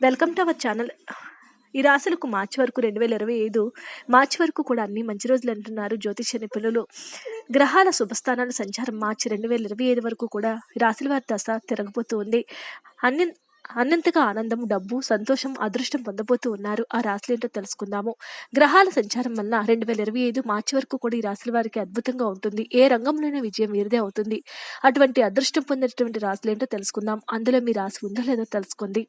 Welcome to our channel. ఈ రాశులకు మార్చి వరకు రెండు వేల ఇరవై ఐదు మార్చి వరకు కూడా అన్ని మంచి రోజులు అంటున్నారు జ్యోతిష నిపుణులు గ్రహాల శుభస్థానాల సంచారం మార్చి రెండు వేల ఇరవై ఐదు వరకు కూడా ఈ రాశుల వారి దశ తిరగబోతూ ఉంది అన్ని అన్నంతగా ఆనందం డబ్బు సంతోషం అదృష్టం పొందబోతూ ఉన్నారు. ఆ రాశులు ఏంటో తెలుసుకుందాము. గ్రహాల సంచారం వల్ల రెండు వేల ఇరవై ఐదు మార్చి వరకు కూడా ఈ రాశుల వారికి అద్భుతంగా ఉంటుంది. ఏ రంగంలోనే విజయం వీరిదే అవుతుంది. అటువంటి అదృష్టం పొందినటువంటి రాశులు ఏంటో తెలుసుకుందాం. అందులో మీ రాశి ఉందో లేదో తెలుసుకుంది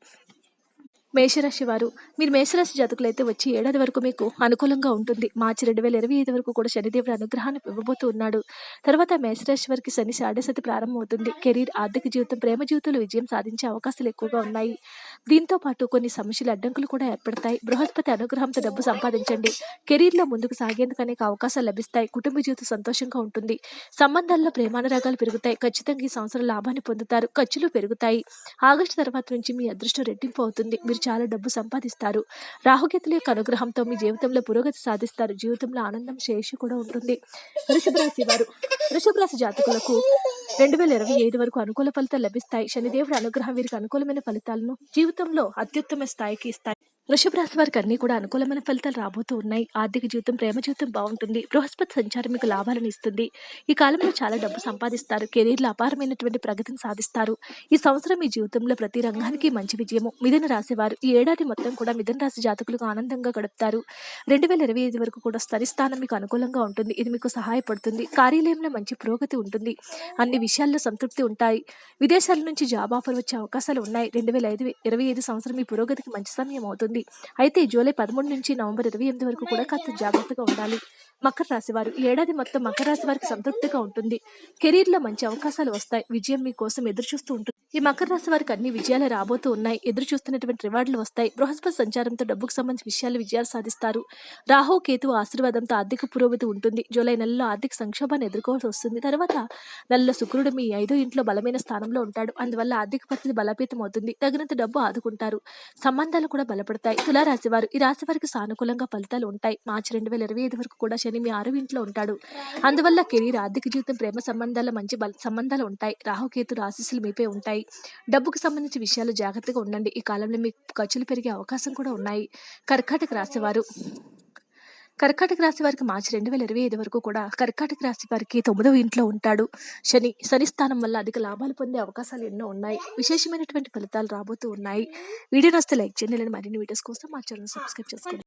మేషరాశి వారు మీరు మేషరాశి జాతకులు అయితే వచ్చి ఏడాది వరకు మీకు అనుకూలంగా ఉంటుంది. మార్చి రెండు వేల ఇరవై ఐదు వరకు కూడా శనిదేవుడు అనుగ్రహాన్ని ఇవ్వబోతూ ఉన్నాడు. తర్వాత మేషరాశి వారికి శని సాడేసతి ప్రారంభమవుతుంది. కెరీర్ ఆర్థిక జీవితం ప్రేమ జీవితంలో విజయం సాధించే అవకాశాలు ఎక్కువగా ఉన్నాయి. దీంతో పాటు కొన్ని సమస్యలు అడ్డంకులు కూడా ఏర్పడతాయి. బృహస్పతి అనుగ్రహంతో డబ్బు సంపాదించండి. కెరీర్లో ముందుకు సాగేందుకు అనేక అవకాశాలు లభిస్తాయి. కుటుంబ జీవితం సంతోషంగా ఉంటుంది. సంబంధాల్లో ప్రేమానురాగాలు పెరుగుతాయి. ఖచ్చితంగా ఈ సంవత్సరం లాభాన్ని పొందుతారు. ఖర్చులు పెరుగుతాయి. ఆగస్టు తర్వాత నుంచి మీ అదృష్టం రెట్టింపు అవుతుంది. మీరు చాలా డబ్బు సంపాదిస్తారు. రాహుకేతుల యొక్క అనుగ్రహంతో మీ జీవితంలో పురోగతి సాధిస్తారు. జీవితంలో ఆనందం శేషి కూడా ఉంటుంది. వృషభ రాశి వారు. వృషభ రాశి జాతకులకు రెండు వేల ఇరవై ఐదు వరకు అనుకూల ఫలితాలు లభిస్తాయి. శనిదేవుడి అనుగ్రహం వీరికి అనుకూలమైన ఫలితాలను జీవితంలో అత్యుత్తమ స్థాయికి ఇస్తాయి. వృషభ రాశి వారికి అన్ని కూడా అనుకూలమైన ఫలితాలు రాబోతూ ఉన్నాయి. ఆర్థిక జీవితం ప్రేమ జీవితం బాగుంటుంది. బృహస్పతి సంచారం మీకు లాభాలను ఇస్తుంది. ఈ కాలంలో చాలా డబ్బు సంపాదిస్తారు. కెరీర్లో అపారమైనటువంటి ప్రగతిని సాధిస్తారు. ఈ సంవత్సరం మీ జీవితంలో ప్రతి రంగానికి మంచి విజయము. మిథున రాశి వారు ఈ ఏడాది మొత్తం కూడా మిథున రాశి జాతకులకు ఆనందంగా గడుపుతారు. రెండు వేల ఇరవై ఐదు వరకు కూడా స్థాయి స్థానం మీకు అనుకూలంగా ఉంటుంది. ఇది మీకు సహాయపడుతుంది. కార్యాలయంలో మంచి పురోగతి ఉంటుంది. అన్ని విషయాల్లో సంతృప్తి ఉంటాయి. విదేశాల నుంచి జాబ్ ఆఫర్ వచ్చే అవకాశాలు ఉన్నాయి. రెండు వేల ఐదు ఇరవై ఐదు సంవత్సరం మీ పురోగతికి మంచి సమయం అవుతుంది. అయితే జూలై పదమూడు నుంచి నవంబర్ ఇరవై ఎనిమిది వరకు కూడా కాస్త జాగ్రత్తగా ఉండాలి. మకర రాశి వారు ఈ ఏడాది మొత్తం మకర రాశి వారికి సంతృప్తిగా ఉంటుంది. కెరీర్లో మంచి అవకాశాలు వస్తాయి. విజయం మీకోసం ఎదురు చూస్తూ ఉంటుంది. ఈ మకర రాశి వారికి అన్ని విజయాలు రాబోతూ ఉన్నాయి. ఎదురు చూస్తున్నటువంటి రివార్డులు వస్తాయి. బృహస్పతి సంచారంతో డబ్బుకు సంబంధించిన విషయాలు విజయాలు సాధిస్తారు. రాహు కేతు ఆశీర్వాదంతో ఆర్థిక పురోగతి ఉంటుంది. జూలై నెలలో ఆర్థిక సంక్షోభాన్ని ఎదుర్కోవాల్సి వస్తుంది. తర్వాత నెలలో శుక్రుడు మీ ఐదో ఇంట్లో బలమైన స్థానంలో ఉంటాడు. అందువల్ల ఆర్థిక పరిస్థితి బలపీతం అవుతుంది తగినంత డబ్బు ఆదుకుంటారు. సంబంధాలు కూడా బలపడతాయి. తులారాశి వారు ఈ రాశి వారికి సానుకూలంగా ఫలితాలు ఉంటాయి. మార్చి రెండు వేల ఇరవై ఐదు వరకు కూడా శని మీ ఆరో ఇంట్లో ఉంటాడు. అందువల్ల కెరీర్ ఆర్థిక జీవితం ప్రేమ సంబంధాల మంచి బల సంబంధాలు ఉంటాయి. రాహుకేతు ఆశీస్సులు మీపై ఉంటాయి. డబ్బుకు సంబంధించిన విషయాలు జాగ్రత్తగా ఉండండి. ఈ కాలంలో మీకు ఖర్చులు పెరిగే అవకాశం కూడా ఉన్నాయి. కర్కాటక రాశివారు కర్కాటక రాశి వారికి మార్చి రెండు వేల ఇరవై ఐదు వరకు కూడా కర్కాటక రాశి వారికి తొమ్మిదవ ఇంట్లో ఉంటాడు. శని శని స్థానం వల్ల అధిక లాభాలు పొందే అవకాశాలు ఎన్నో ఉన్నాయి. విశేషమైనటువంటి ఫలితాలు రాబోతూ ఉన్నాయి. వీడియో నస్తే లైక్ చేయండి. మరిన్ని వీడియోస్ కోసం మా ఛానల్ సబ్స్క్రైబ్ చేసుకోండి.